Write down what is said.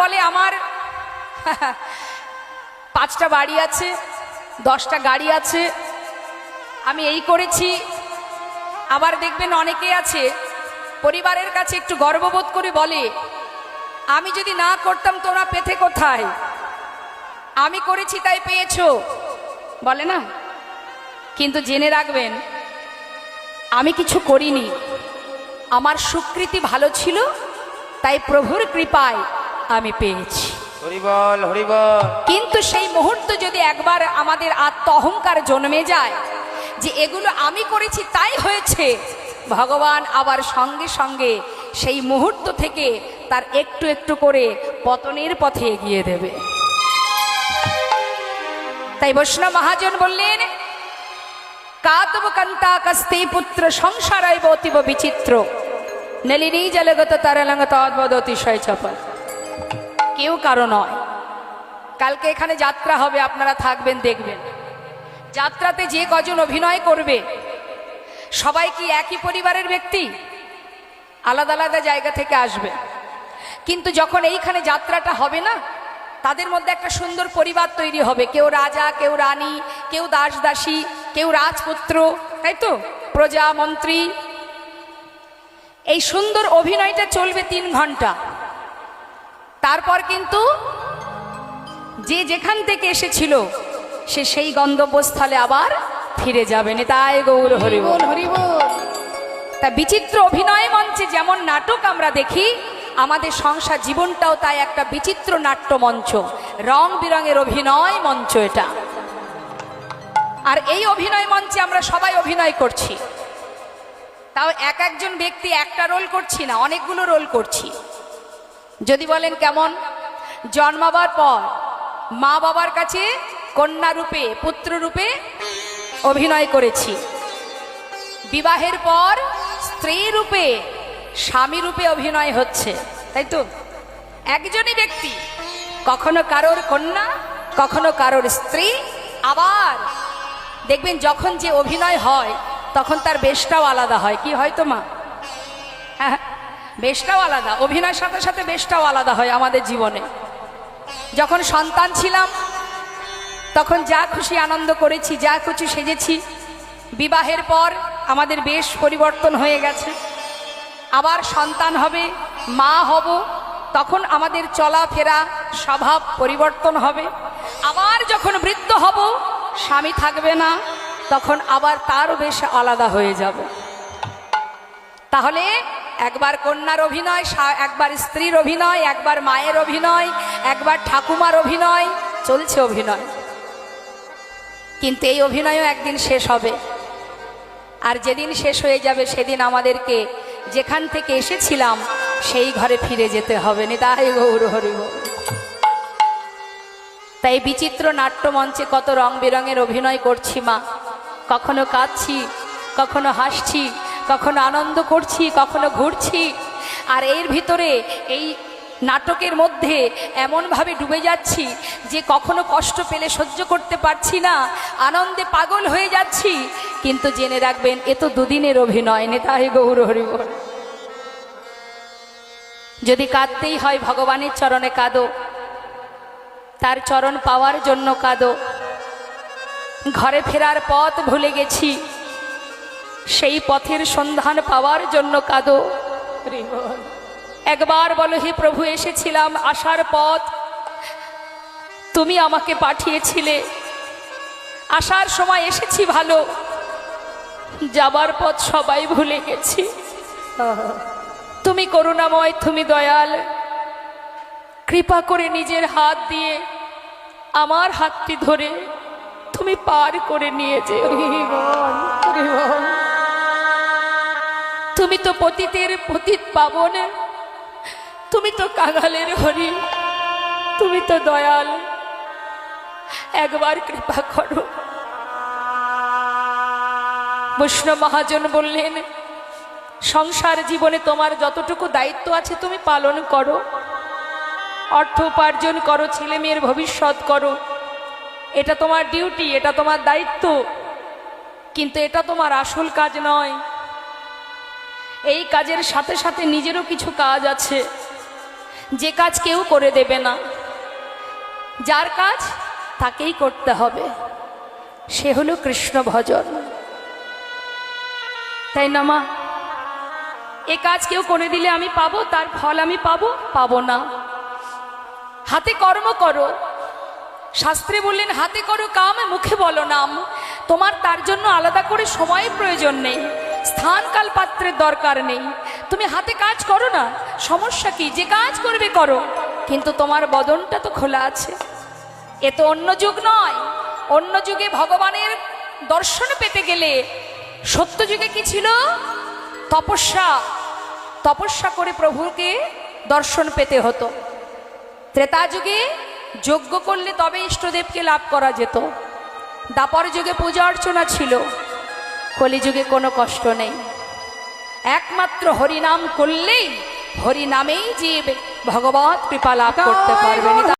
বলে আমার পাঁচটা বাড়ি আছে, দশটা গাড়ি আছে, আমি এই করেছি। আবার দেখবেন অনেকে আছে, পরিবারের কাছে একটু গর্ববোধ করে বলে, আমি যদি না করতাম তোমরা পেতে কোথায়? আমি করেছি তাই পেয়েছ। বলে না? কিন্তু জেনে রাখবেন, আমি কিছু করিনি। আমার সুকৃতি ভালো ছিল, তাই প্রভুর কৃপায় আমি পেয়েছি। হরিবল হরিবল কিন্তু সেই মুহূর্ত যদি একবার আমাদের আত্ম অহংকার জন্মে যায় যে এগুলো আমি করেছি তাই হয়েছে ভগবান আবার সঙ্গে সঙ্গে সেই মুহূর্ত থেকে তার একটু একটু করে পতনের পথে এগিয়ে দেবে। তাই বৈষ্ণব মহাজন বললেন কাতব কান্তা কস্তে পুত্র সংসারায় অতীব বিচিত্র। নলিনী জলগত তারালঙ্গত অদ্ভুত অতিশয় চপল। কেউ কারও নয়। কালকে এখানে যাত্রা হবে, আপনারা থাকবেন, দেখবেন। যাত্রাতে যে কজন অভিনয় করবে, সবাই কি একই পরিবারের ব্যক্তি? আলাদা আলাদা জায়গা থেকে আসবে। কিন্তু যখন এইখানে যাত্রাটা হবে না, তাদের মধ্যে একটা সুন্দর পরিবার তৈরি হবে। কেউ রাজা, কেউ রানী, কেউ দাস দাসী, কেউ রাজপুত্র, তাই তো? প্রজামন্ত্রী এই সুন্দর অভিনয়টা চলবে তিন ঘণ্টা। তারপর কিন্তু যে যেখান থেকে এসেছিল সে সেই গন্তব্যস্থলে আবার ফিরে যাবেন তাই গৌর হরিবল হরিবল তা বিচিত্র অভিনয় মঞ্চে যেমন নাটক আমরা দেখি আমাদের সংসার জীবনটাও তাই একটা বিচিত্র নাট্য মঞ্চ। রং বিরঙের অভিনয় মঞ্চ এটা। আর এই অভিনয় মঞ্চে আমরা সবাই অভিনয় করছি। তাও এক একজন ব্যক্তি একটা রোল করছি না অনেকগুলো রোল করছি। যদি বলেন কেমন? জন্মাবার পর মা বাবার কাছে কন্যা রূপে, পুত্র রূপে অভিনয় করেছি। বিবাহের পর স্ত্রী রূপে, স্বামী রূপে অভিনয় হচ্ছে। তাই তো? একজনই ব্যক্তি, কখনো কারোর কন্যা, কখনো কারোর স্ত্রী, আবার দেখবেন যখন যে অভিনয় হয়, তখন তার বেশটাও আলাদা হয়। কি হয় তো মা? হ্যাঁ বেশটাও আলাদা, অভিনয়ের সাথে সাথে বেশটাও আলাদা হয় আমাদের জীবনে। যখন সন্তান ছিলাম, তখন যা খুশি আনন্দ করেছি, যা খুশি সেজেছি। বিবাহের পর আমাদের বেশ পরিবর্তন হয়ে গেছে। আবার সন্তান হবে, মা হব, তখন আমাদের চলাফেরা স্বভাব পরিবর্তন হবে। আবার যখন বৃদ্ধ হব, স্বামী থাকবে না, তখন আবার তারও বেশ আলাদা হয়ে যাব। তাহলে একবার কন্যার অভিনয় একবার স্ত্রীর অভিনয়, একবার মায়ের অভিনয়, একবার ঠাকুমার অভিনয়, চলছে অভিনয়। কিন্তু এই অভিনয়ও একদিন শেষ হবে। আর যেদিন শেষ হয়ে যাবে সেদিন আমাদেরকে যেখান থেকে এসেছিলাম, সেই ঘরে ফিরে যেতে হবে। নিতাই গৌর হরি। তাই বিচিত্র নাট্যমঞ্চে কত রং বেরঙের অভিনয় করছি মা। কখনো কাঁদছি, কখনো হাসছি কখনো আনন্দ করছি, কখনো ঘুরছি। আর এর ভিতরে এই নাটকের মধ্যে এমনভাবে ডুবে যাচ্ছি যে কখনো কষ্ট পেলে সহ্য করতে পারছি না, আনন্দে পাগল হয়ে যাচ্ছি। কিন্তু জেনে রাখবেন, এ তো দুদিনের অভিনয়, নেতাই গৌর হরিবল যদি কাঁদতেই হয় ভগবানের চরণে কাঁদো, তার চরণ পাওয়ার জন্য কাঁদো। ঘরে ফেরার পথ ভুলে গেছি সেই পথের সন্ধান পাওয়ার জন্য কাঁদো। একবার বলো, হে প্রভু, এসেছিলাম আসার পথ। তুমি আমাকে পাঠিয়েছিলে। আসার সময় এসেছি ভালো। যাবার পথ সবাই ভুলে গেছি। তুমি করুণাময়, তুমি দয়াল। কৃপা করে নিজের হাত দিয়ে আমার হাতটি ধরে তুমি পার করে নিয়ে যে তুমি তো পতিতের পতিত পাবন। তুমি তো কাঙালের হরি। তুমি তো দয়াল। একবার কৃপা করো। বৈষ্ণব মহাজন বললেন, সংসার জীবনে তোমার যতটুকু দায়িত্ব আছে তুমি পালন করো। অর্থ উপার্জন করো, ছেলে মেয়ের ভবিষ্যৎ করো। এটা তোমার ডিউটি এটা তোমার দায়িত্ব। কিন্তু এটা তোমার আসল কাজ নয়। এই কাজের সাথে সাথে নিজেরও কিছু কাজ আছে। যে কাজ কেউ করে দেবে না। যার কাজ তাকেই করতে হবে। সে হলো কৃষ্ণ ভজন। তাই না মা? এ কাজ কেউ করে দিলে আমি পাবো, তার ফল আমি পাবো পাবো না। হাতে কর্ম করো। শাস্ত্রে বললেন, হাতে করো কাম, মুখে বলো নাম। তোমার তার জন্য আলাদা করে সময় প্রয়োজন নেই। স্থান কাল পাত্রের দরকার নেই। তুমি হাতে কাজ করো না। সমস্যা কি? যে কাজ করবে করো। কিন্তু তোমার বদনটা তো খোলা আছে। এ তো অন্য যুগ নয়। অন্য যুগে ভগবানের দর্শন পেতে গেলে সত্য যুগে কি ছিল? তপস্যা। তপস্যা করে প্রভুকে দর্শন পেতে হতো। ত্রেতা যুগে যজ্ঞ করলে তবে ইষ্টদেবকে লাভ করা যেত। দাপর যুগে পূজা অর্চনা ছিল। কলিযুগে কোনো কষ্ট নেই। একমাত্র হরিনাম করলেই হরিনামেই জীব ভগবত কৃপা লাভ করতে পারবেন